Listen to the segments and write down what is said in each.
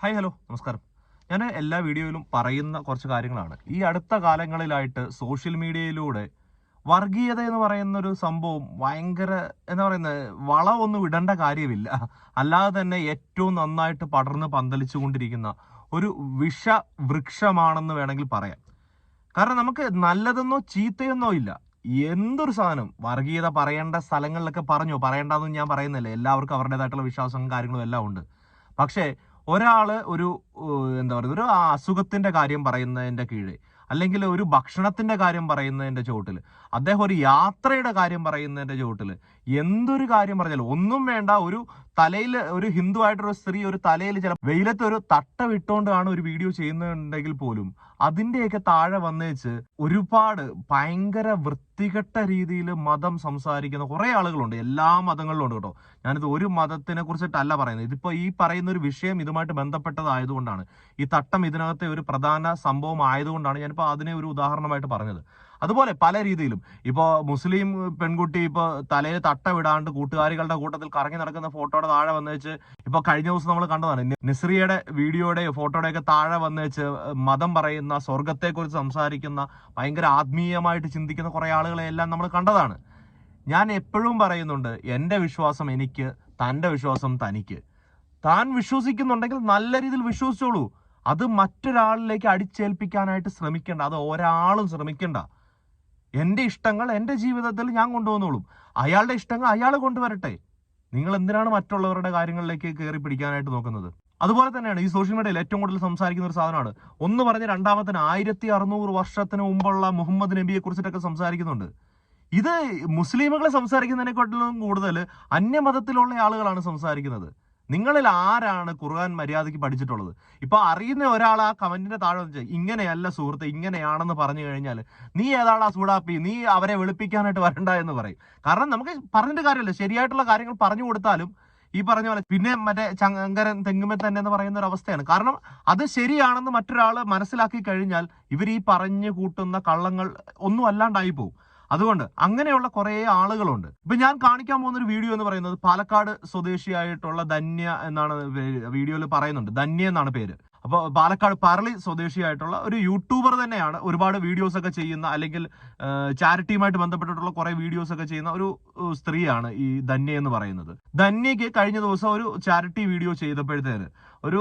Hi hello നമസ്കാരം. ഞാൻ എല്ലാ വീഡിയോയിലും പറയുന്ന കുറച്ച് കാര്യങ്ങളാണ്. ഈ അടുത്ത കാലങ്ങളിലായിട്ട് സോഷ്യൽ മീഡിയയിലൂടെ വർഗീയത എന്ന് പറയുന്ന ഒരു സംഭവം ഭയങ്കര എന്താ പറയുന്നത് വളമൊന്നും ഇടേണ്ട കാര്യമില്ല. അല്ലാതെ തന്നെ ഏറ്റവും നന്നായിട്ട് പടർന്ന് പന്തലിച്ചു കൊണ്ടിരിക്കുന്ന ഒരു വിഷ വൃക്ഷമാണെന്ന് വേണമെങ്കിൽ പറയാം. കാരണം നമുക്ക് നല്ലതെന്നോ ചീത്തയെന്നോ ഇല്ല. എന്തൊരു സാധനം? വർഗീയത പറയേണ്ട സ്ഥലങ്ങളിലൊക്കെ പറഞ്ഞോ? പറയേണ്ടതെന്ന് ഞാൻ പറയുന്നില്ല. എല്ലാവർക്കും അവരുടേതായിട്ടുള്ള വിശ്വാസവും കാര്യങ്ങളും എല്ലാം ഉണ്ട്. പക്ഷേ ഒരാൾ ഒരു എന്താ പറയുക ഒരു അസുഖത്തിന്റെ കാര്യം പറയുന്നതിന്റെ കീഴ് അല്ലെങ്കിൽ ഒരു ഭക്ഷണത്തിന്റെ കാര്യം പറയുന്നതിന്റെ ചുവട്ടിൽ. അദ്ദേഹം ഒരു യാത്രയുടെ കാര്യം പറയുന്നതിന്റെ ചുവട്ടിൽ എന്തൊരു കാര്യം പറഞ്ഞാലും ഒന്നും വേണ്ട ഒരു തലയിൽ ഒരു ഹിന്ദു ആയിട്ടൊരു സ്ത്രീ ഒരു തലയിൽ ചില വെയിലത്ത് ഒരു തട്ട വിട്ടുകൊണ്ടാണ് ഒരു വീഡിയോ ചെയ്യുന്നുണ്ടെങ്കിൽ പോലും അതിന്റെയൊക്കെ താഴെ വന്നേച്ച് ഒരുപാട് ഭയങ്കര വൃത്തികെട്ട രീതിയിൽ മതം സംസാരിക്കുന്ന കുറേ ആളുകളുണ്ട്. എല്ലാ മതങ്ങളിലും ഉണ്ട് കേട്ടോ. ഞാനിത് ഒരു മതത്തിനെ കുറിച്ചിട്ടല്ല പറയുന്നത്. ഇതിപ്പോ ഈ പറയുന്ന ഒരു വിഷയം ഇതുമായിട്ട് ബന്ധപ്പെട്ടതായതുകൊണ്ടാണ്. ഈ തട്ടം ഇതിനകത്തെ ഒരു പ്രധാന സംഭവം ആയതുകൊണ്ടാണ് ഞാനിപ്പോ അതിനെ ഒരു ഉദാഹരണമായിട്ട് പറഞ്ഞത്. അതുപോലെ പല രീതിയിലും. ഇപ്പോൾ മുസ്ലിം പെൺകുട്ടി ഇപ്പോൾ തലയിൽ തട്ട വിടാണ്ട് കൂട്ടുകാരികളുടെ കൂട്ടത്തിൽ കറങ്ങി നടക്കുന്ന ഫോട്ടോയുടെ താഴെ വന്ന് വെച്ച് ഇപ്പോൾ കഴിഞ്ഞ ദിവസം നമ്മൾ കണ്ടതാണ്. നിസ്രിയുടെ വീഡിയോയുടെ ഫോട്ടോയുടെ ഒക്കെ താഴെ വന്ന് വെച്ച് മതം പറയുന്ന സ്വർഗത്തെക്കുറിച്ച് സംസാരിക്കുന്ന ഭയങ്കര ആത്മീയമായിട്ട് ചിന്തിക്കുന്ന കുറേ ആളുകളെ എല്ലാം നമ്മൾ കണ്ടതാണ്. ഞാൻ എപ്പോഴും പറയുന്നുണ്ട് എന്റെ വിശ്വാസം എനിക്ക് തന്റെ വിശ്വാസം തനിക്ക്. താൻ വിശ്വസിക്കുന്നുണ്ടെങ്കിൽ നല്ല രീതിയിൽ വിശ്വസിച്ചോളൂ. അത് മറ്റൊരാളിലേക്ക് അടിച്ചേൽപ്പിക്കാനായിട്ട് ശ്രമിക്കേണ്ട അത് ഒരാളും ശ്രമിക്കണ്ട. എന്റെ ഇഷ്ടങ്ങൾ എന്റെ ജീവിതത്തിൽ ഞാൻ കൊണ്ടുവന്നോളും. അയാളുടെ ഇഷ്ടങ്ങൾ അയാൾ കൊണ്ടുവരട്ടെ. നിങ്ങൾ എന്തിനാണ് മറ്റുള്ളവരുടെ കാര്യങ്ങളിലേക്ക് കയറി പിടിക്കാനായിട്ട് നോക്കുന്നത്? അതുപോലെ തന്നെയാണ് ഈ സോഷ്യൽ മീഡിയയിൽ ഏറ്റവും കൂടുതൽ സംസാരിക്കുന്ന ഒരു സാധനമാണ്. ഒന്ന് പറഞ്ഞ് രണ്ടാമത്തിന് ആയിരത്തി അറുന്നൂറ് വർഷത്തിന് മുമ്പുള്ള മുഹമ്മദ് നബിയെ കുറിച്ചിട്ടൊക്കെ സംസാരിക്കുന്നുണ്ട്. ഇത് മുസ്ലിമുകളെ സംസാരിക്കുന്നതിനെക്കാട്ടിലും കൂടുതൽ അന്യമതത്തിലുള്ള ആളുകളാണ് സംസാരിക്കുന്നത്. നിങ്ങളിൽ ആരാണ് ഖുർആൻ മര്യാദയ്ക്ക് പഠിച്ചിട്ടുള്ളത്? ഇപ്പൊ അറിയുന്ന ഒരാൾ ആ കമന്റിന്റെ താഴെ വെച്ചാൽ ഇങ്ങനെയല്ല സുഹൃത്ത് ഇങ്ങനെയാണെന്ന് പറഞ്ഞു കഴിഞ്ഞാൽ നീ ഏതാളാ സൂടാപ്പി നീ അവരെ വെളുപ്പിക്കാനായിട്ട് വരണ്ട എന്ന് പറയും. കാരണം നമുക്ക് പറഞ്ഞിട്ട് കാര്യമല്ല. ശരിയായിട്ടുള്ള കാര്യങ്ങൾ പറഞ്ഞു കൊടുത്താലും ഈ പറഞ്ഞ പോലെ പിന്നെ മറ്റേ ചങ്കരൻ തെങ്ങുമേ തന്നെ എന്ന് പറയുന്ന ഒരു അവസ്ഥയാണ്. കാരണം അത് ശരിയാണെന്ന് മറ്റൊരാൾ മനസ്സിലാക്കി കഴിഞ്ഞാൽ ഇവർ ഈ പറഞ്ഞു കൂട്ടുന്ന കള്ളങ്ങൾ ഒന്നും അല്ലാണ്ടായി പോകും അതുകൊണ്ട് അങ്ങനെയുള്ള കുറേ ആളുകളുണ്ട്. ഇപ്പൊ ഞാൻ കാണിക്കാൻ പോകുന്ന ഒരു വീഡിയോ എന്ന് പറയുന്നത് പാലക്കാട് സ്വദേശിയായിട്ടുള്ള ധന്യ എന്നാണ് വീഡിയോയിൽ പറയുന്നുണ്ട്. ധന്യ എന്നാണ് പേര്. അപ്പോൾ പാലക്കാട് പറളി സ്വദേശിയായിട്ടുള്ള ഒരു യൂട്യൂബർ തന്നെയാണ് ഒരുപാട് വീഡിയോസ് ഒക്കെ ചെയ്യുന്ന അല്ലെങ്കിൽ ചാരിറ്റിയുമായിട്ട് ബന്ധപ്പെട്ടിട്ടുള്ള കുറെ വീഡിയോസ് ഒക്കെ ചെയ്യുന്ന ഒരു സ്ത്രീയാണ് ഈ ധന്യ എന്ന് പറയുന്നത്. ധന്യക്ക് കഴിഞ്ഞ ദിവസം ഒരു ചാരിറ്റി വീഡിയോ ചെയ്തപ്പോഴത്തേന് ഒരു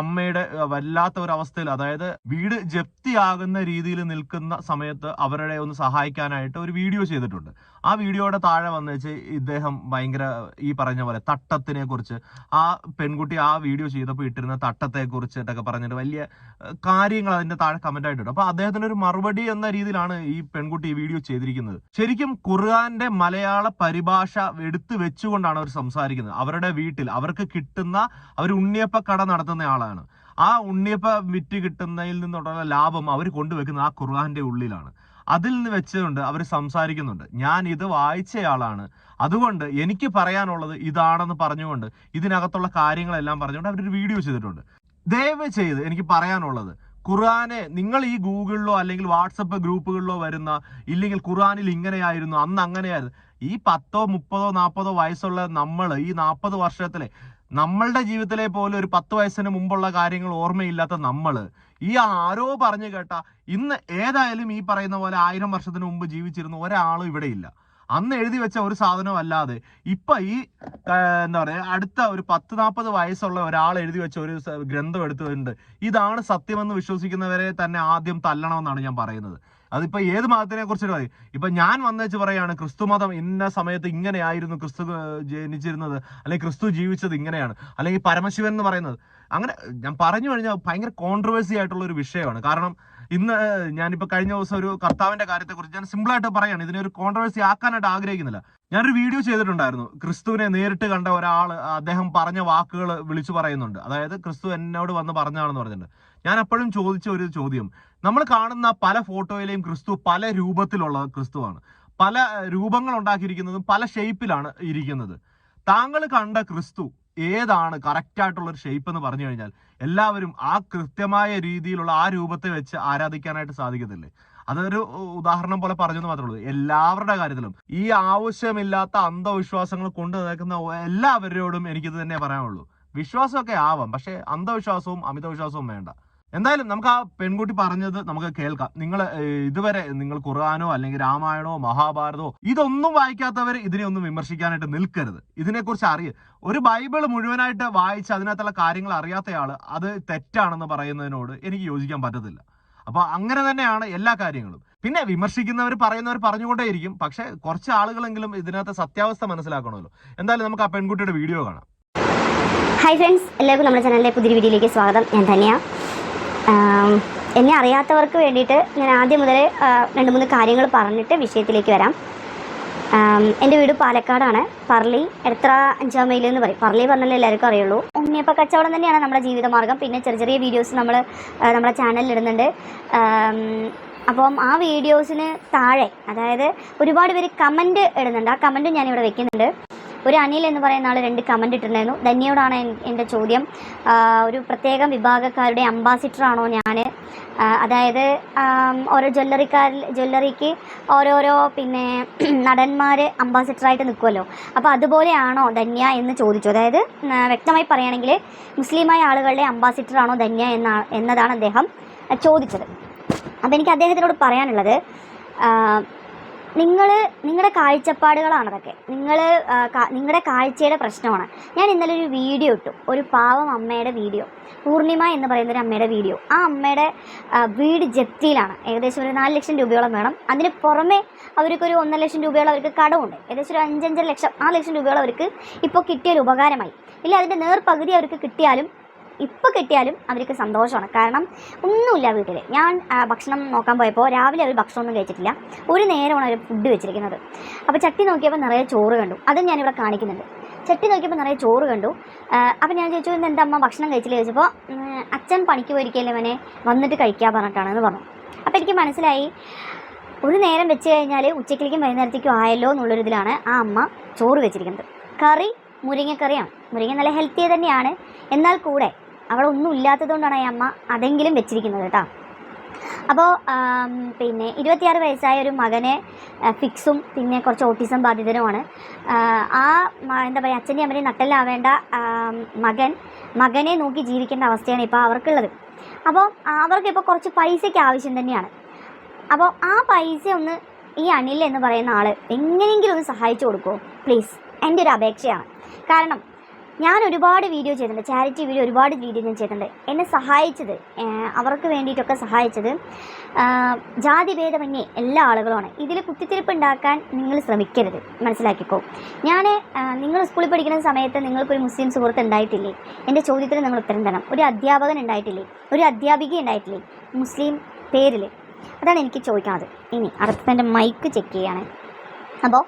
അമ്മയുടെ വല്ലാത്ത ഒരു അവസ്ഥയിൽ അതായത് വീട് ജപ്തിയാകുന്ന രീതിയിൽ നിൽക്കുന്ന സമയത്ത് അവരുടെ ഒന്ന് സഹായിക്കാനായിട്ട് ഒരു വീഡിയോ ചെയ്തിട്ടുണ്ട്. ആ വീഡിയോയുടെ താഴെ വന്ന് വെച്ച് ഇദ്ദേഹം ഭയങ്കര ഈ പറഞ്ഞ പോലെ തട്ടത്തിനെ കുറിച്ച് ആ പെൺകുട്ടി ആ വീഡിയോ ചെയ്തപ്പോൾ ഇട്ടിരുന്ന തട്ടത്തെ കുറിച്ചിട്ടൊക്കെ പറഞ്ഞിട്ട് വലിയ കാര്യങ്ങൾ അതിന്റെ താഴെ കമന്റ് ആയിട്ടുണ്ട്. അപ്പൊ അദ്ദേഹത്തിന് ഒരു മറുപടി എന്ന രീതിയിലാണ് ഈ പെൺകുട്ടി ഈ വീഡിയോ ചെയ്തിരിക്കുന്നത്. ശരിക്കും ഖുർആന്റെ മലയാള പരിഭാഷ എടുത്തു വെച്ചുകൊണ്ടാണ് അവർ സംസാരിക്കുന്നത്. അവരുടെ വീട്ടിൽ അവർക്ക് കിട്ടുന്ന അവർ ഉണ്ണിയപ്പ കട നടത്തുന്ന ആളാണ്. ആ ഉണ്ണിയപ്പ വിറ്റ് കിട്ടുന്നതിൽ നിന്നുള്ള ലാഭം അവർ കൊണ്ടുവെക്കുന്നത് ആ ഖുർആന്റെ ഉള്ളിലാണ്. അതിൽ നിന്ന് വെച്ചുകൊണ്ട് അവർ സംസാരിക്കുന്നുണ്ട്. ഞാൻ ഇത് വായിച്ചയാളാണ്. അതുകൊണ്ട് എനിക്ക് പറയാനുള്ളത് ഇതാണെന്ന് പറഞ്ഞുകൊണ്ട് ഇതിനകത്തുള്ള കാര്യങ്ങളെല്ലാം പറഞ്ഞുകൊണ്ട് അവരൊരു വീഡിയോ ചെയ്തിട്ടുണ്ട്. ദയവ് ചെയ്ത് എനിക്ക് പറയാനുള്ളത് ഖുർആനെ നിങ്ങൾ ഈ ഗൂഗിളിലോ അല്ലെങ്കിൽ വാട്സപ്പ് ഗ്രൂപ്പുകളിലോ വരുന്ന ഇല്ലെങ്കിൽ ഖുർആനിൽ ഇങ്ങനെയായിരുന്നു അന്ന് അങ്ങനെയായിരുന്നു. ഈ പത്തോ മുപ്പതോ നാൽപ്പതോ വയസ്സുള്ള നമ്മൾ ഈ നാൽപ്പത് വർഷത്തിലെ നമ്മളുടെ ജീവിതത്തിലെ പോലെ ഒരു പത്ത് വയസ്സിന് മുമ്പുള്ള കാര്യങ്ങൾ ഓർമ്മയില്ലാത്ത നമ്മൾ ഈ ആരോ പറഞ്ഞു കേട്ട ഇന്ന് ഏതായാലും ഈ പറയുന്ന പോലെ ആയിരം വർഷത്തിന് മുമ്പ് ജീവിച്ചിരുന്ന ഒരാളും ഇവിടെ ഇല്ല അന്ന് എഴുതി വെച്ച ഒരു സാധനവും അല്ലാതെ ഇപ്പൊ ഈ എന്താ പറയാ അടുത്ത ഒരു പത്ത് നാൽപ്പത് വയസ്സുള്ള ഒരാൾ എഴുതി വെച്ച ഒരു ഗ്രന്ഥം എടുത്തിട്ടുണ്ട്. ഇതാണ് സത്യമെന്ന് വിശ്വസിക്കുന്നവരെ തന്നെ ആദ്യം തല്ലണമെന്നാണ് ഞാൻ പറയുന്നത്. അതിപ്പോ ഏത് മതത്തിനെ കുറിച്ചിട്ട് മതി. ഇപ്പൊ ഞാൻ വന്നേച്ച് പറയാണ് ക്രിസ്തു മതം ഇന്ന സമയത്ത് ഇങ്ങനെയായിരുന്നു ക്രിസ്തു ജനിച്ചിരുന്നത് അല്ലെങ്കിൽ ക്രിസ്തു ജീവിച്ചത് ഇങ്ങനെയാണ് അല്ലെങ്കിൽ പരമശിവൻ എന്ന് പറയുന്നത്. അങ്ങനെ ഞാൻ പറഞ്ഞു കഴിഞ്ഞാൽ ഭയങ്കര കോൺട്രവേഴ്സി ആയിട്ടുള്ള ഒരു വിഷയമാണ്. കാരണം ഇന്ന് ഞാനിപ്പോ കഴിഞ്ഞ ദിവസം ഒരു കർത്താവിന്റെ കാര്യത്തെക്കുറിച്ച് ഞാൻ സിമ്പിൾ ആയിട്ട് പറയാണ്. ഇതിനൊരു കോൺട്രവേഴ്സി ആക്കാനായിട്ട് ആഗ്രഹിക്കുന്നില്ല. ഞാനൊരു വീഡിയോ ചെയ്തിട്ടുണ്ടായിരുന്നു. ക്രിസ്തുവിനെ നേരിട്ട് കണ്ട ഒരാൾ അദ്ദേഹം പറഞ്ഞ വാക്കുകൾ വിളിച്ചു പറയുന്നുണ്ട്. അതായത് ക്രിസ്തു എന്നോട് വന്ന് പറഞ്ഞാണെന്ന് പറഞ്ഞിട്ടുണ്ട്. ഞാൻ അപ്പോഴും ചോദിച്ച ഒരു ചോദ്യം. നമ്മൾ കാണുന്ന പല ഫോട്ടോയിലെയും ക്രിസ്തു പല രൂപത്തിലുള്ള ക്രിസ്തുവാണ്. പല രൂപങ്ങൾ ഉണ്ടാക്കിയിരിക്കുന്നതും പല ഷേപ്പിലാണ് ഇരിക്കുന്നത്. താങ്കൾ കണ്ട ക്രിസ്തു ഏതാണ് കറക്റ്റ് ആയിട്ടുള്ള ഒരു ഷേപ്പ് എന്ന് പറഞ്ഞു കഴിഞ്ഞാൽ എല്ലാവരും ആ കൃത്യമായ രീതിയിലുള്ള ആ രൂപത്തെ വെച്ച് ആരാധിക്കാനായിട്ട് സാധിക്കത്തില്ലേ? അതൊരു ഉദാഹരണം പോലെ പറഞ്ഞെന്ന് മാത്രമേ ഉള്ളൂ. എല്ലാവരുടെ കാര്യത്തിലും ഈ ആവശ്യമില്ലാത്ത അന്ധവിശ്വാസങ്ങൾ കൊണ്ടു നടക്കുന്ന എല്ലാവരോടും എനിക്കിത് തന്നെ പറയാനുള്ളൂ. വിശ്വാസമൊക്കെ ആവാം പക്ഷേ അന്ധവിശ്വാസവും അമിതവിശ്വാസവും വേണ്ട. എന്തായാലും നമുക്ക് ആ പെൺകുട്ടി പറഞ്ഞത് നമുക്ക് കേൾക്കാം. നിങ്ങൾ ഇതുവരെ നിങ്ങൾ ഖുർആാനോ അല്ലെങ്കിൽ രാമായണോ മഹാഭാരതമോ ഇതൊന്നും വായിക്കാത്തവർ ഇതിനെ ഒന്നും വിമർശിക്കാനായിട്ട് നിൽക്കരുത്. ഇതിനെക്കുറിച്ച് അറിയ ഒരു ബൈബിൾ മുഴുവനായിട്ട് വായിച്ച് അതിനകത്തുള്ള കാര്യങ്ങൾ അറിയാത്തയാൾ അത് തെറ്റാണെന്ന് പറയുന്നതിനോട് എനിക്ക് യോജിക്കാൻ പറ്റത്തില്ല. അപ്പൊ അങ്ങനെ തന്നെയാണ് എല്ലാ കാര്യങ്ങളും. പിന്നെ വിമർശിക്കുന്നവർ പറയുന്നവർ പറഞ്ഞുകൊണ്ടേയിരിക്കും. പക്ഷെ കുറച്ച് ആളുകളെങ്കിലും ഇതിനകത്ത് സത്യാവസ്ഥ മനസ്സിലാക്കണമല്ലോ. എന്തായാലും നമുക്ക് ആ പെൺകുട്ടിയുടെ വീഡിയോ കാണാം. ഹായ് ഫ്രണ്ട്സ് എല്ലാവർക്കും നമ്മുടെ ചാനലിലെ പുതിയ വീഡിയോയിലേക്ക് സ്വാഗതം. ഞാൻ ആം, എന്നെ അറിയാത്തവർക്ക് വേണ്ടിയിട്ട് ഞാൻ ആദ്യം മുതൽ രണ്ട് മൂന്ന് കാര്യങ്ങൾ പറഞ്ഞിട്ട് വിഷയത്തിലേക്ക് വരാം. എന്റെ വീട് പാലക്കാടാണ്. പറളി എത്ര അഞ്ചാം മൈൽ എന്ന് പറയും. പറളി പറഞ്ഞാലേ എല്ലാവർക്കും അറിയുള്ളൂ. ഉണ്ണിയപ്പം കച്ചവടം തന്നെയാണ് നമ്മുടെ ജീവിതമാർഗം പിന്നെ ചെറിയ ചെറിയ വീഡിയോസ് നമ്മൾ നമ്മുടെ ചാനലിൽ ഇടുന്നുണ്ട്. അപ്പം ആ വീഡിയോസിന് താഴെ അതായത് ഒരുപാട് പേര് കമന്റ് ഇടുന്നുണ്ട്. ആ കമന്റും ഞാനിവിടെ വെക്കുന്നുണ്ട്. ഒരു അനിൽ എന്ന് പറയുന്ന ആൾ രണ്ട് കമന്റ് ഇട്ടിട്ടുണ്ടായിരുന്നു. ധന്യയോടാണ് എന്റെ ചോദ്യം. ഒരു പ്രത്യേകം വിഭാഗക്കാരുടെ അംബാസിഡർ ആണോ ഞാൻ അതായത് ഓരോ ജ്വല്ലറിക്കാരിൽ ജ്വല്ലറിക്ക് ഓരോരോ പിന്നെ നടന്മാർ അംബാസിഡറായിട്ട് നിൽക്കുമല്ലോ അപ്പോൾ അതുപോലെയാണോ ധന്യ എന്ന് ചോദിച്ചു. അതായത് വ്യക്തമായി പറയുകയാണെങ്കിൽ മുസ്ലിമായ ആളുകളുടെ അംബാസിഡർ ആണോ ധന്യ എന്ന എന്നതാണ് അദ്ദേഹം ചോദിച്ചത്. അപ്പോൾ എനിക്ക് അദ്ദേഹത്തിനോട് പറയാനുള്ളത്. നിങ്ങൾ നിങ്ങളുടെ കാഴ്ചപ്പാടുകളാണ് അതൊക്കെ. നിങ്ങൾ നിങ്ങളുടെ കാഴ്ചയുടെ പ്രശ്നമാണ്. ഞാൻ ഇന്നലെ ഒരു വീഡിയോ ഇട്ടു. ഒരു പാവം അമ്മയുടെ വീഡിയോ. പൂർണിമ എന്ന് പറയുന്ന ഒരു അമ്മയുടെ വീഡിയോ. ആ അമ്മയുടെ വീട് ജപ്തിയിലാണ്. ഏകദേശം ഒരു നാല് ലക്ഷം രൂപയോളം വേണം. അതിന് പുറമെ അവർക്കൊരു ഒന്നര ലക്ഷം രൂപയോളം അവർക്ക് കടമുണ്ട്. ഏകദേശം ഒരു അഞ്ചഞ്ചര ലക്ഷം ആ ലക്ഷം രൂപയോളം അവർക്ക് ഇപ്പോൾ കിട്ടിയൊരു ഉപകാരമായി. ഇല്ല അതിന്റെ നേർപകുതി അവർക്ക് കിട്ടിയാലും ഇപ്പോൾ കിട്ടിയാലും അവർക്ക് സന്തോഷമാണ്. കാരണം ഒന്നുമില്ല വീട്ടിൽ ഞാൻ ഭക്ഷണം നോക്കാൻ പോയപ്പോൾ രാവിലെ അവർ ഭക്ഷണമൊന്നും കഴിച്ചിട്ടില്ല. ഒരു നേരമാണ് അവർ ഫുഡ് വെച്ചിരിക്കുന്നത്. അപ്പോൾ ചട്ടി നോക്കിയപ്പോൾ നിറയെ ചോറ് കണ്ടു. അതും ഞാനിവിടെ കാണിക്കുന്നുണ്ട്. ചട്ടി നോക്കിയപ്പോൾ നിറയെ ചോറ് കണ്ടു. അപ്പോൾ ഞാൻ ചോദിച്ചു ഇന്ന് എന്താ അമ്മ ഭക്ഷണം കഴിച്ചില്ല? ചോദിച്ചപ്പോൾ അച്ഛൻ പണിക്ക് പോയിരിക്കല്ലേ അവനെ വന്നിട്ട് കഴിക്കാൻ പറഞ്ഞിട്ടാണെന്ന് പറഞ്ഞു. അപ്പോൾ എനിക്ക് മനസ്സിലായി ഒരു നേരം വെച്ച് കഴിഞ്ഞാൽ ഉച്ചക്കിലേക്കും വൈകുന്നേരത്തേക്കും ആയല്ലോ എന്നുള്ളൊരിതിലാണ് ആ അമ്മ ചോറ് വെച്ചിരിക്കുന്നത്. കറി മുരിങ്ങക്കറിയാണ്. മുരിങ്ങ നല്ല ഹെൽത്തി തന്നെയാണ്. എന്നാൽ കൂടെ അവിടെ ഒന്നും ഇല്ലാത്തതുകൊണ്ടാണ് ഈ അമ്മ അതെങ്കിലും വെച്ചിരിക്കുന്നത് കേട്ടോ. അപ്പോൾ പിന്നെ ഇരുപത്തിയാറ് വയസ്സായ ഒരു മകനെ ഫിക്സും പിന്നെ കുറച്ച് ഓട്ടിസം ബാധിതനുമാണ്. ആ, എന്താ പറയുക അച്ഛന്റെ അമ്മന്റെയും നട്ടലാവേണ്ട മകൻ മകനെ നോക്കി ജീവിക്കേണ്ട അവസ്ഥയാണ് ഇപ്പോൾ അവർക്കുള്ളത്. അപ്പോൾ അവർക്കിപ്പോൾ കുറച്ച് പൈസയ്ക്ക് ആവശ്യം തന്നെയാണ്. അപ്പോൾ ആ പൈസ ഒന്ന് ഈ അനിൽ എന്ന് പറയുന്ന ആൾ എങ്ങനെയെങ്കിലും ഒന്ന് സഹായിച്ചു കൊടുക്കുമോ പ്ലീസ് എന്റെ ഒരു അപേക്ഷയാണ്. കാരണം ഞാൻ ഒരുപാട് വീഡിയോ ചെയ്തിട്ടുണ്ട്. ചാരിറ്റി വീഡിയോ ഒരുപാട് വീഡിയോ ഞാൻ ചെയ്തിട്ടുണ്ട്. എന്നെ സഹായിച്ചത് അവർക്ക് വേണ്ടിയിട്ടൊക്കെ സഹായിച്ചത് ജാതി ജാതിഭേദമന്യേ എല്ലാ ആളുകളുമാണ്. ഇതിൽ കുത്തിത്തിരിപ്പ് ഉണ്ടാക്കാൻ നിങ്ങൾ ശ്രമിക്കരുത്. മനസ്സിലാക്കിക്കോ. ഞാൻ നിങ്ങൾ സ്കൂളിൽ പഠിക്കുന്ന സമയത്ത് നിങ്ങൾക്കൊരു മുസ്ലിം സുഹൃത്ത് ഉണ്ടായിട്ടില്ലേ? എന്റെ ചോദ്യത്തിന് നിങ്ങൾ ഉത്തരം തരണം. ഒരു അധ്യാപകൻ ഉണ്ടായിട്ടില്ലേ? ഒരു അധ്യാപിക ഉണ്ടായിട്ടില്ലേ? മുസ്ലിം പേരിൽ അതാണ് എനിക്ക് ചോദിക്കാത് ഇനി അടുത്ത എന്റെ മൈക്ക് ചെക്ക് ചെയ്യാണ്. അപ്പോൾ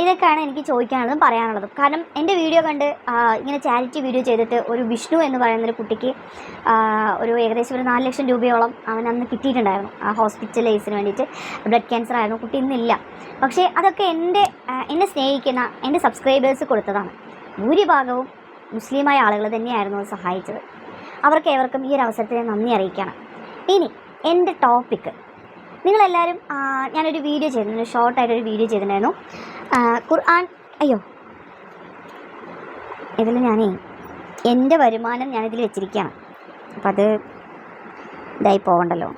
ഇതൊക്കെയാണ് എനിക്ക് ചോദിക്കാനുള്ളതും പറയാനുള്ളതും. കാരണം എന്റെ വീഡിയോ കണ്ട് ഇങ്ങനെ ചാരിറ്റി വീഡിയോ ചെയ്തിട്ട് ഒരു വിഷ്ണു എന്ന് പറയുന്നൊരു കുട്ടിക്ക് ഒരു ഏകദേശം ഒരു നാല് ലക്ഷം രൂപയോളം അവൻ അന്ന് കിട്ടിയിട്ടുണ്ടായിരുന്നു. ആ ഹോസ്പിറ്റലൈസിന് വേണ്ടിയിട്ട് ബ്ലഡ് ക്യാൻസർ ആയിരുന്നു. കുട്ടി ഇന്നില്ല. പക്ഷേ അതൊക്കെ എന്റെ എന്നെ സ്നേഹിക്കുന്ന എന്റെ സബ്സ്ക്രൈബേഴ്സ് കൊടുത്തതാണ്. ഭൂരിഭാഗവും മുസ്ലിമായ ആളുകൾ തന്നെയായിരുന്നു സഹായിച്ചത്. അവർക്ക് ഏവർക്കും ഈ ഒരു അവസരത്തിന് നന്ദി അറിയിക്കണം ഇനി എന്റെ ടോപ്പിക്ക് നിങ്ങളെല്ലാവരും ഞാനൊരു വീഡിയോ ചെയ്തിരുന്നു ഷോർട്ടായിട്ടൊരു വീഡിയോ ചെയ്തിട്ടുണ്ടായിരുന്നു. ഖുർആൻ അയ്യോ ഇതിൽ ഞാനേ എന്റെ വരുമാനം ഞാനിതിൽ വെച്ചിരിക്കുകയാണ്. അപ്പം അത് ഇതായി പോകണ്ടല്ലോ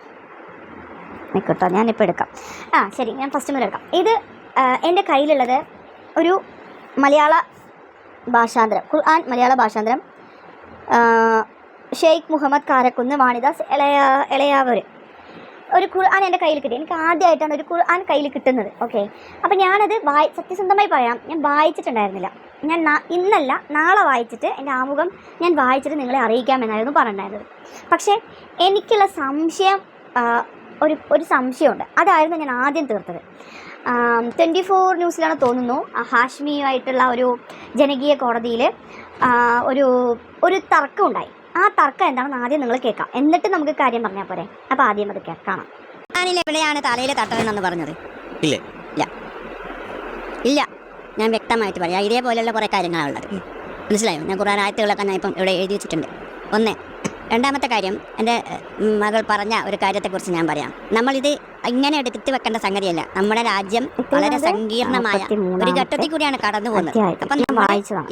നിൽക്കട്ടോ ഞാനിപ്പോൾ എടുക്കാം. ആ ശരി ഞാൻ ഫസ്റ്റ് മുതൽ എടുക്കാം. ഇത് എന്റെ കയ്യിലുള്ളത് ഒരു മലയാള ഭാഷാന്തരം ഖുർആൻ മലയാള ഭാഷാന്തരം. ഷെയ്ഖ് മുഹമ്മദ് കാരക്കുന്ന് വാണിദാസ് ഇളയ ഇളയാവർ ഒരു ഖുർആൻ എന്റെ കയ്യിൽ കിട്ടി. എനിക്ക് ആദ്യമായിട്ടാണ് ഒരു ഖുർആൻ കയ്യിൽ കിട്ടുന്നത്. ഓക്കെ അപ്പോൾ ഞാനത് വായി സത്യസന്ധമായി പറയാം ഞാൻ വായിച്ചിട്ടുണ്ടായിരുന്നില്ല. ഞാൻ ഇന്നല്ല നാളെ വായിച്ചിട്ട് എന്റെ ആമുഖം ഞാൻ വായിച്ചിട്ട് നിങ്ങളെ അറിയിക്കാമെന്നായിരുന്നു പറഞ്ഞിട്ടുണ്ടായിരുന്നത് പക്ഷേ എനിക്കുള്ള സംശയം ഒരു ഒരു സംശയമുണ്ട്. അതായിരുന്നു ഞാൻ ആദ്യം തീർത്തത്. ട്വന്റി ഫോർ ന്യൂസിലാണ് തോന്നുന്നു ഹാഷ്മിയുമായിട്ടുള്ള ഒരു ജനകീയ കോടതിയിൽ ഒരു ഒരു തർക്കം ഉണ്ടായി ആ തർക്കം എന്താണെന്ന് ആദ്യം നിങ്ങൾ കേൾക്കാം. എന്നിട്ട് നമുക്ക് കാര്യം പറഞ്ഞാൽ പോരെ. അപ്പോൾ ആദ്യം അത് കേ- കാണാം. ഖുർആനിൽ എവിടെയാണ് തലയിലെ തട്ടണമെന്ന് പറഞ്ഞത്. ഇല്ല? ഇല്ല. ഇല്ല. ഞാൻ വ്യക്തമായിട്ട് പറയാം. ഇതേപോലെയുള്ള കുറേ കാര്യങ്ങളാണ് ഉള്ളത് മനസ്സിലായോ? ഞാൻ ഖുർആൻ ആയത്തുകളൊക്കെ ഞാൻ ഇപ്പം ഇവിടെ എഴുതി വെച്ചിട്ടുണ്ട്. ഒന്ന് രണ്ടാമത്തെ കാര്യം എന്റെ മകൾ പറഞ്ഞ ഒരു കാര്യത്തെക്കുറിച്ച് ഞാൻ പറയാം. നമ്മളിത് ഇങ്ങനെ എടുത്തു വെക്കേണ്ട സംഗതിയല്ല. നമ്മുടെ രാജ്യം വളരെ സങ്കീർണമായ ഒരു ഘട്ടത്തിൽ കൂടിയാണ് കടന്നു പോകുന്നത് അപ്പൊ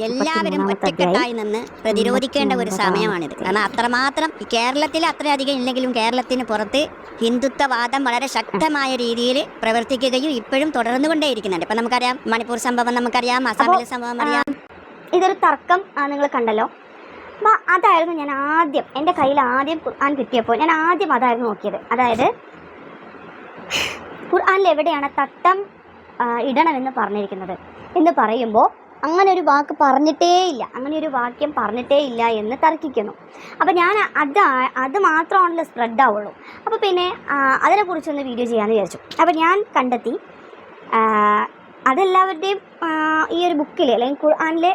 എല്ലാവരും ഒറ്റക്കെട്ടായി നിന്ന് പ്രതിരോധിക്കേണ്ട ഒരു സമയമാണിത്. കാരണം അത്രമാത്രം കേരളത്തിൽ അത്രയധികം ഇല്ലെങ്കിലും കേരളത്തിന് പുറത്ത് ഹിന്ദുത്വവാദം വളരെ ശക്തമായ രീതിയിൽ പ്രവർത്തിക്കുകയും ഇപ്പോഴും തുടർന്നുകൊണ്ടേയിരിക്കുന്നുണ്ട്. ഇപ്പൊ നമുക്കറിയാം മണിപ്പൂർ സംഭവം നമുക്കറിയാം അസാമിലെ സംഭവം അറിയാം. ഇതൊരു തർക്കം നിങ്ങൾ കണ്ടല്ലോ. അപ്പോൾ അതായിരുന്നു ഞാൻ ആദ്യം എന്റെ കയ്യിൽ ആദ്യം ഖുർആൻ കിട്ടിയപ്പോൾ ഞാൻ ആദ്യം അതായിരുന്നു നോക്കിയത്. അതായത് ഖുർആനിൽ എവിടെയാണ് തട്ടം ഇടണമെന്ന് പറഞ്ഞിരിക്കുന്നത്? എന്ന് പറയുമ്പോൾ അങ്ങനെ ഒരു വാക്ക് പറഞ്ഞിട്ടേ ഇല്ല അങ്ങനെ ഒരു വാക്യം പറഞ്ഞിട്ടേ ഇല്ല എന്ന് തർക്കിക്കുന്നു. അപ്പോൾ ഞാൻ അത് അത് മാത്രമാണല്ലോ സ്പ്രെഡ് ആവുള്ളൂ അപ്പോൾ പിന്നെ അതിനെക്കുറിച്ചൊന്ന് വീഡിയോ ചെയ്യാമെന്ന് വിചാരിച്ചു. അപ്പോൾ ഞാൻ കണ്ടെത്തി അതെല്ലാവരുടെയും ഈ ഒരു ബുക്കിൽ അല്ലെങ്കിൽ ഖുർആാനിലെ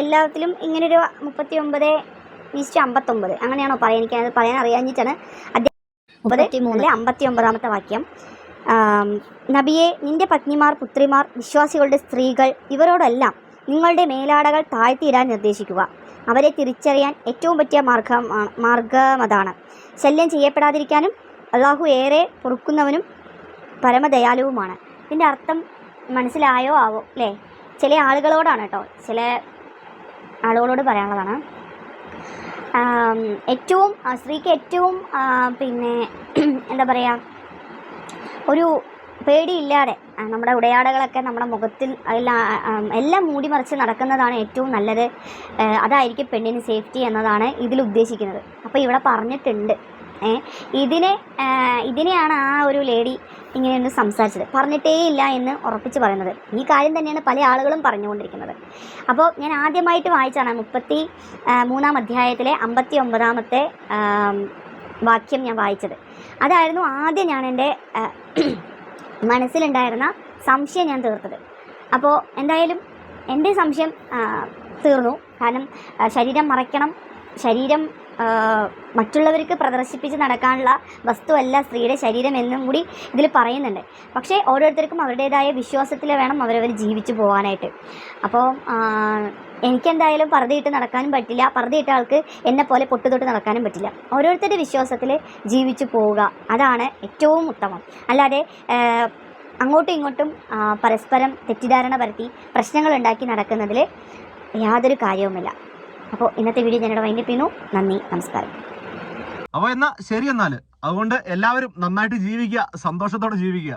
എല്ലാത്തിലും ഇങ്ങനൊരു മുപ്പത്തി ഒമ്പത് ഈസ്റ്റ് അമ്പത്തൊമ്പത് അങ്ങനെയാണോ പറയാൻ എനിക്ക് അത് പറയാൻ അറിയാഞ്ഞിട്ടാണ് അദ്ദേഹം മുപ്പത്തി മൂന്നിലെ അമ്പത്തി ഒമ്പതാമത്തെ വാക്യം. നബിയെ നിന്റെ പത്നിമാർ പുത്രിമാർ വിശ്വാസികളുടെ സ്ത്രീകൾ ഇവരോടെല്ലാം നിങ്ങളുടെ മേലാടകൾ താഴ്ത്തിയിടാൻ നിർദ്ദേശിക്കുക. അവരെ തിരിച്ചറിയാൻ ഏറ്റവും പറ്റിയ മാർഗം മാർഗം അതാണ് ശല്യം ചെയ്യപ്പെടാതിരിക്കാനും അള്ളാഹു ഏറെ പൊറുക്കുന്നവനും പരമദയാലുവുമാണ്. ഇതിന്റെ അർത്ഥം മനസ്സിലായോ ആവോ? അല്ലേ ചില ആളുകളോടാണ് കേട്ടോ ചില ആളുകളോട് പറയാനുള്ളതാണ്. ഏറ്റവും സ്ത്രീക്ക് ഏറ്റവും പിന്നെ എന്താ പറയുക ഒരു പേടിയില്ലാതെ നമ്മുടെ ഉടയാടകളൊക്കെ നമ്മുടെ മുഖത്തിൽ എല്ലാം എല്ലാം മൂടി മറിച്ച് നടക്കുന്നതാണ് ഏറ്റവും നല്ലത്. അതായിരിക്കും പെണ്ണിന് സേഫ്റ്റി എന്നതാണ് ഇതിൽ ഉദ്ദേശിക്കുന്നത്. അപ്പോൾ ഇവിടെ പറഞ്ഞിട്ടുണ്ട് ഇതിനെ ഇതിനെയാണ് ആ ഒരു ലേഡി ഇങ്ങനെയൊന്ന് സംസാരിച്ചത്. പറഞ്ഞിട്ടേ ഇല്ല എന്ന് ഉറപ്പിച്ച് പറയുന്നത്. ഈ കാര്യം തന്നെയാണ് പല ആളുകളും പറഞ്ഞുകൊണ്ടിരിക്കുന്നത്. അപ്പോൾ ഞാൻ ആദ്യമായിട്ട് വായിച്ചാണ് മുപ്പത്തി മൂന്നാം അധ്യായത്തിലെ അമ്പത്തി ഒമ്പതാമത്തെ വാക്യം ഞാൻ വായിച്ചത്. അതായിരുന്നു ആദ്യം ഞാൻ എന്റെ മനസ്സിലുണ്ടായിരുന്ന സംശയം ഞാൻ തീർത്തത്. അപ്പോൾ എന്തായാലും എന്റെ സംശയം തീർന്നു. കാരണം ശരീരം മറയ്ക്കണം. ശരീരം മറ്റുള്ളവർക്ക് പ്രദർശിപ്പിച്ച് നടക്കാനുള്ള വസ്തുവല്ല സ്ത്രീയുടെ ശരീരം എന്നും കൂടി ഇതിൽ പറയുന്നുണ്ട്. പക്ഷേ ഓരോരുത്തർക്കും അവരുടേതായ വിശ്വാസത്തിൽ വേണം അവരവർ ജീവിച്ചു പോകാനായിട്ട് അപ്പോൾ എനിക്കെന്തായാലും പറതിയിട്ട് നടക്കാനും പറ്റില്ല. പറതിയിട്ട ആൾക്ക് എന്നെ പോലെ പൊട്ടുതൊട്ട് നടക്കാനും പറ്റില്ല. ഓരോരുത്തരുടെ വിശ്വാസത്തിൽ ജീവിച്ചു പോവുക. അതാണ് ഏറ്റവും ഉത്തമം. അല്ലാതെ അങ്ങോട്ടും ഇങ്ങോട്ടും പരസ്പരം തെറ്റിദ്ധാരണ പരത്തി പ്രശ്നങ്ങൾ ഉണ്ടാക്കി നടക്കുന്നതിൽ യാതൊരു കാര്യവുമില്ല. അപ്പോൾ ഇന്നത്തെ വീഡിയോ ഞാനിവിടെ വൈകിപ്പിക്കുന്നു നന്ദി നമസ്കാരം. അപ്പോൾ എന്നാൽ ശരി എന്നാൽ അതുകൊണ്ട് എല്ലാവരും നന്നായിട്ട് ജീവിക്കുക സന്തോഷത്തോടെ ജീവിക്കുക.